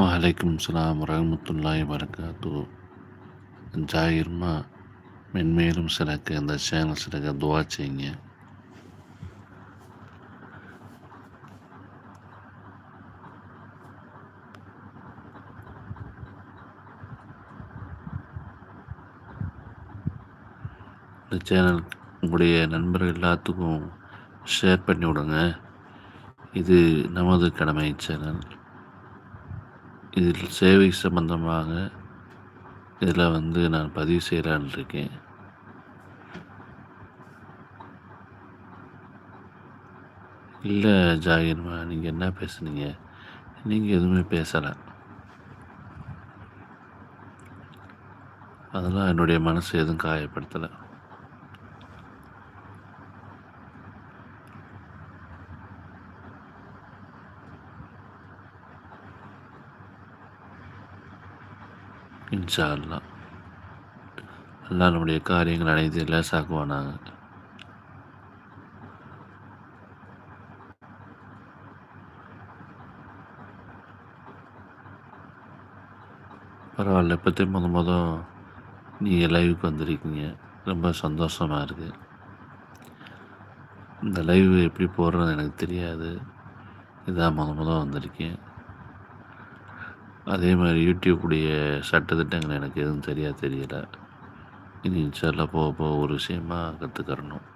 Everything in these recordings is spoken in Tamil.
வலைக்கும் சலாம் ரஹமத்துல்லாய் வரகாத்து ஜாகிர்மா மென்மேலும் சிறக்க அந்த சேனல் சிறக்க துவா செய்யுங்க. இந்த சேனல் உங்களுடைய நண்பர்கள் எல்லாத்துக்கும் ஷேர் பண்ணி விடுங்க. இது நமது கடமை சேனல். இதில் சேவை சம்பந்தமாக இதில் வந்து நான் பதிவு செய்யலான் இருக்கேன் இல்லை ஜாகிர்மா நீங்கள் என்ன பேசுனீங்க? நீங்கள் எதுவுமே பேசலை. அதெல்லாம் என்னுடைய மனசு எதுவும் காயப்படுத்தலை. இன்ஷா அல்லா அல்லா நம்முடைய காரியங்கள் அனைத்து லேசாக்குவானாங்க பரவாயில்ல இப்போத்தே முத முத நீங்கள் லைவுக்கு வந்திருக்கீங்க. ரொம்ப சந்தோஷமாக இருக்குது இந்த லைவ் எப்படி போடுறது எனக்கு தெரியாது. இதான் முத முத வந்திருக்கேன். அதே மாதிரி யூடியூப்புடைய சட்டத்திட்டங்கள் எனக்கு எதுவும் சரியாக தெரியலை. இது இன்ஷால்லாம் போக போக ஒரு விஷயமாக கற்றுக்கறணும்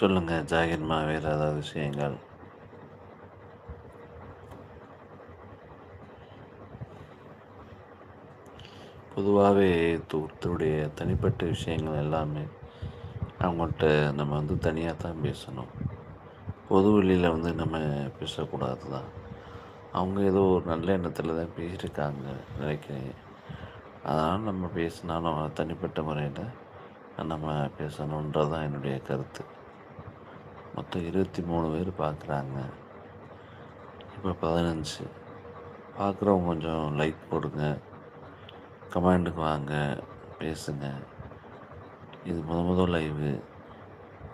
சொல்லுங்கள் ஜாகிர்மா வேறு ஏதாவது விஷயங்கள்? பொதுவாகவே ஒருத்தருடைய தனிப்பட்ட விஷயங்கள் எல்லாமே அவங்கள்ட்ட நம்ம வந்து தனியாக தான் பேசணும். பொது வெளியில் வந்து நம்ம பேசக்கூடாது தான். அவங்க ஏதோ ஒரு நல்ல எண்ணத்தில் தான் பேசியிருக்காங்க நினைக்கிறேன். அதனால் நம்ம பேசினாலும் தனிப்பட்ட முறையில் நம்ம பேசணுன்றது தான் என்னுடைய கருத்து. மொத்தம் இருபத்தி மூணு பேர் பார்க்குறாங்க. இப்போ பதினஞ்சு. பார்க்குறவங்க கொஞ்சம் லைக் போடுங்க. கமெண்டுக்கு வாங்க பேசுங்க. இது முத முதல் லைவு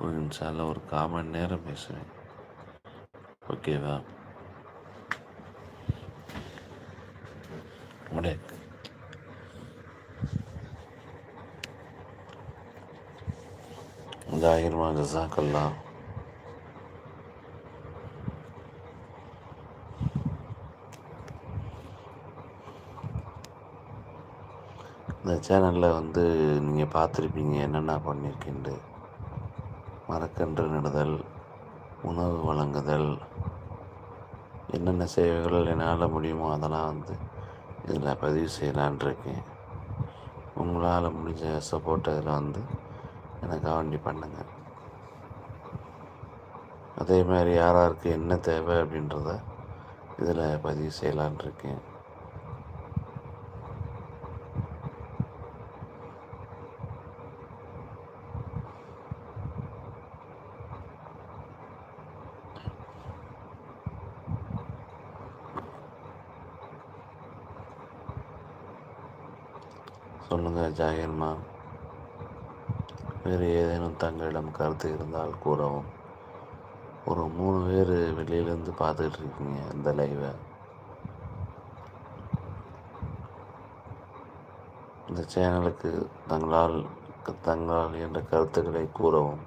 ஒரு நிமிஷம் ஒரு காமன் நேரம் பேசுவேன். ஓகேவா உடைய ஜாகிர்மா ஜசாக்கல்லாம் இந்த சேனலில் வந்து நீங்கள் பார்த்துருப்பீங்க என்னென்ன பண்ணியிருக்கேன்ட்டு மரக்கன்று நடுதல் உணவு வழங்குதல் என்னென்ன சேவைகள் என்னால் முடியுமோ அதெல்லாம் வந்து இதில் பதிவு செய்யலான் இருக்கேன். உங்களால் முடிஞ்ச சப்போர்ட் அதில் வந்து எனக்கு வண்டி பண்ணுங்கள் அதே மாதிரி யாராருக்கு என்ன தேவை அப்படின்றத இதில் பதிவு செய்யலான் இருக்கேன். சொல்லுங்கள் ஜாகிர்மா வேறு ஏதேனும் தங்களிடம் கருத்து இருந்தால் கூறவும். ஒரு மூணு பேர் வெளியிலேருந்து பார்த்துக்கிட்டு இருக்கீங்க இந்த லைவை இந்த சேனலுக்கு தங்களால் தங்களால் என்ற கருத்துக்களை கூறவும்.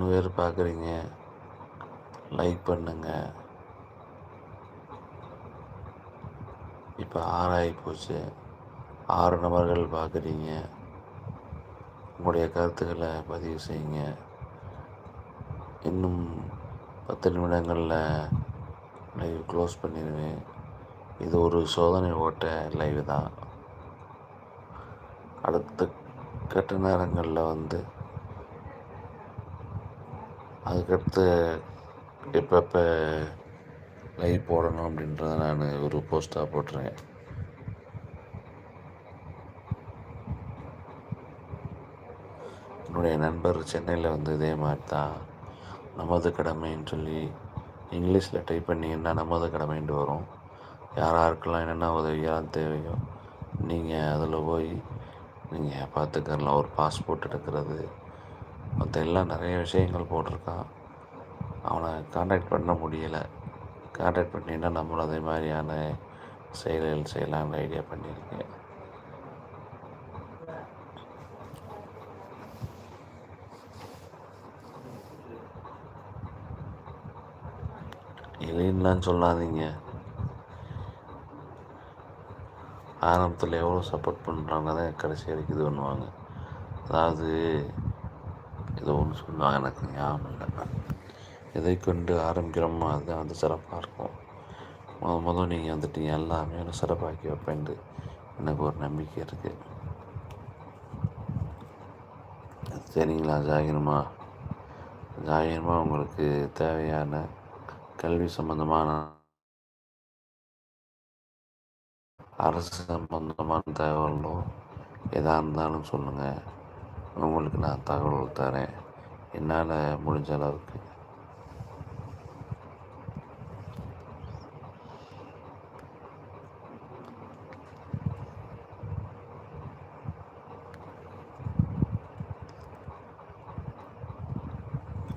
மூணு பேர் பார்க்குறீங்க. லைக் பண்ணுங்க. இப்போ ஆறாகி போச்சு. ஆறு நபர்கள் பார்க்குறீங்க. உங்களுடைய கருத்துக்களை பதிவு செய்யுங்க. இன்னும் பத்து நிமிடங்களில் லைவ் க்ளோஸ் பண்ணிடுவேன். இது ஒரு சோதனை ஓட்ட லைவ் தான். அடுத்த கட்ட நேரங்களில் வந்து அதுக்கடுத்து எப்பப்போ லைவ் போடணும் அப்படின்றத நான் ஒரு போஸ்ட்டாக போட்டுறேன் என்னுடைய நண்பர் சென்னையில் வந்து இதே மாதிரி தான் நமது கடமைன்னு சொல்லி இங்கிலீஷில் டைப் பண்ணிங்கன்னா நமது கடமைன்ட்டு வரும். யார் யாருக்கெல்லாம் என்னென்ன உதவியாக தேவையோ நீங்கள் அதில் போய் நீங்கள் பார்த்துக்கலாம் ஒரு பாஸ்போர்ட் எடுக்கிறது மற்ற எல்லாம் நிறைய விஷயங்கள் போட்டிருக்கான். அவனை காண்டாக்ட் பண்ண முடியலை. காண்டாக்ட் பண்ணினா நம்மளும் அதே மாதிரியான செயல்கள் செய்யலாம்னு ஐடியா பண்ணியிருக்கேன். இல்லைன்னுலாம் சொல்லாதீங்க. ஆரம்பத்தில் எவ்வளோ சப்போர்ட் பண்ணுறாங்க தான் கடைசி வரைக்கும் இது பண்ணுவாங்க. அதாவது ஏதோ ஒன்று சொல்லுவாங்க எனக்கு ஞாபகம் இல்லை. எதை கொண்டு ஆரம்பிக்கிறோமோ அதுதான் வந்து சிறப்பாக இருக்கும். முத முதல் நீங்கள் வந்துட்டீங்க எல்லாமே ஒரு சிறப்பாக்கி வைப்பேன்ட்டு எனக்கு ஒரு நம்பிக்கை இருக்குது சரிங்களா ஜாகிரமா? ஜாகிரமா உங்களுக்கு தேவையான கல்வி சம்பந்தமான அரசு சம்பந்தமான தகவலோ எதாக இருந்தாலும் சொல்லுங்கள் உங்களுக்கு நான் தகவல் தரேன். என்னால் முடிஞ்ச அளவுக்கு.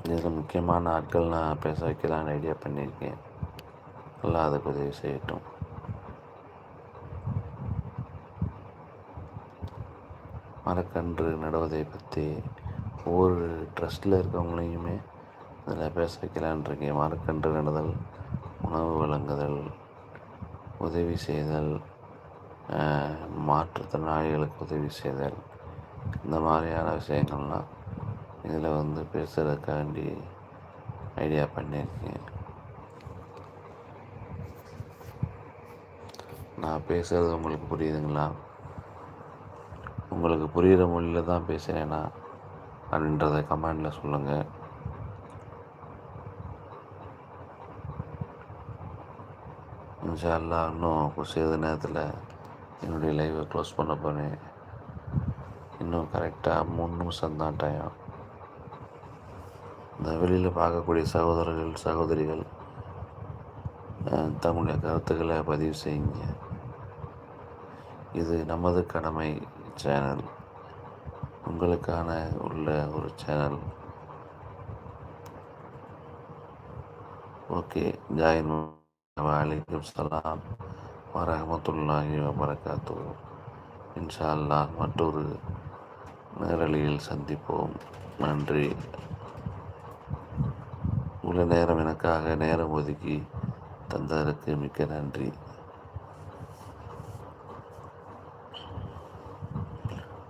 இதில் முக்கியமான ஆட்கள் நான் பேச வைக்கலான்னு ஐடியா பண்ணியிருக்கேன். எல்லாம் அதுக்கு உதவி செய்யட்டும். மரக்கன்று நடுவதை பற்றி ஒவ்வொரு ட்ரஸ்ட்டில் இருக்கவங்களையுமே இதில் பேச வைக்கலான் இருக்கேன். மரக்கன்று நடுதல் உணவு வழங்குதல் உதவி செய்தல் மாற்றுத்திறனாளிகளுக்கு உதவி செய்தல் இந்த மாதிரியான விஷயங்கள்லாம் இதில் வந்து பேசுகிறதுக்காண்டி ஐடியா பண்ணியிருக்கேன். நான் பேசுகிறது உங்களுக்கு புரியுதுங்களா? உங்களுக்கு புரிகிற மொழியில் தான் பேசுகிறேன்னா அப்படின்றத கமெண்டில் சொல்லுங்கள் இன்ஷால்லா இன்னும் சிறிது நேரத்தில் என்னுடைய லைவை க்ளோஸ் பண்ண போகிறேன் இன்னும் கரெக்டாக மூணு நிமிஷம் தான் டைம் இந்த வெளியில் பார்க்கக்கூடிய சகோதரர்கள் சகோதரிகள் தங்களுடைய கருத்துக்களை பதிவு செய்யுங்க. இது நமது கடமை சேனல் உங்களுக்கான உள்ள ஒரு சேனல் ஓகே ஜாயின் வலைக்கம் சலாம். வரமத்துல்லாஹி வபரகாத்து இன்ஷா அல்லாஹ் மற்றொரு நேரலியில் சந்திப்போம். நன்றி. உள்ள நேரம் எனக்காக நேரம் ஒதுக்கி தந்ததற்கு மிக்க நன்றி.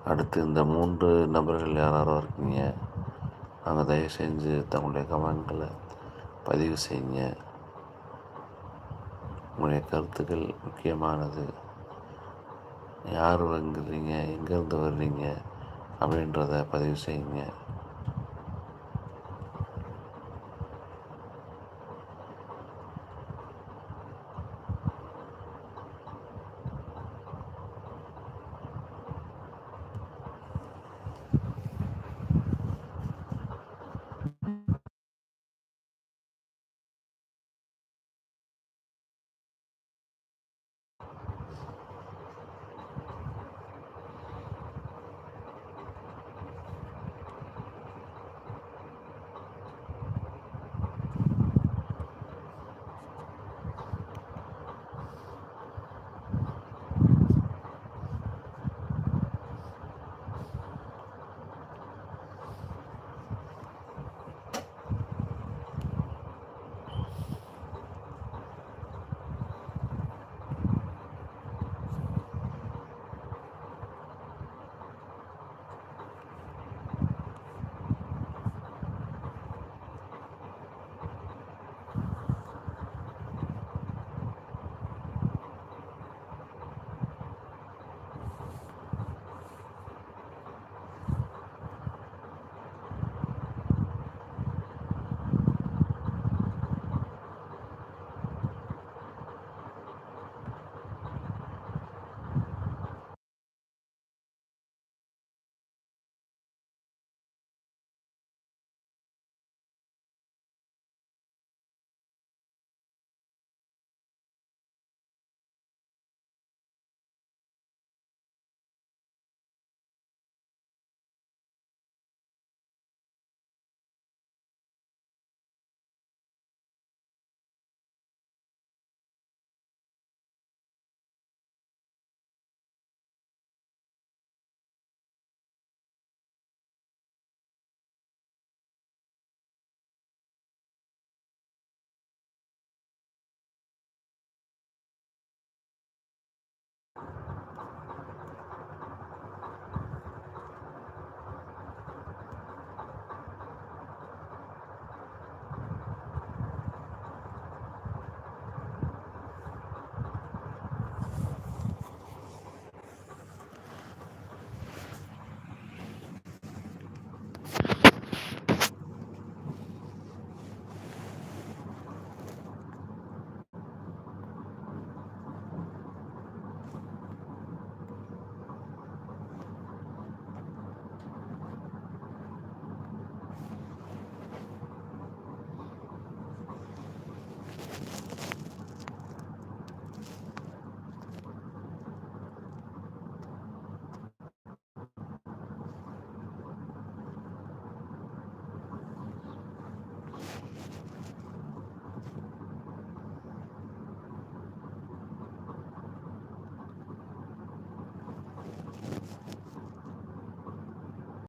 அடுத்து இந்த மூன்று நபர்கள் யாராரோ இருக்கீங்க. நாங்கள் தயவு செஞ்சு தங்களுடைய கமெண்ட்களை பதிவு செய்யுங்க. உங்களுடைய கருத்துக்கள் முக்கியமானது. யார் வந்துடுறீங்க எங்கேருந்து வர்றீங்க? அப்படின்றத பதிவு செய்யுங்க.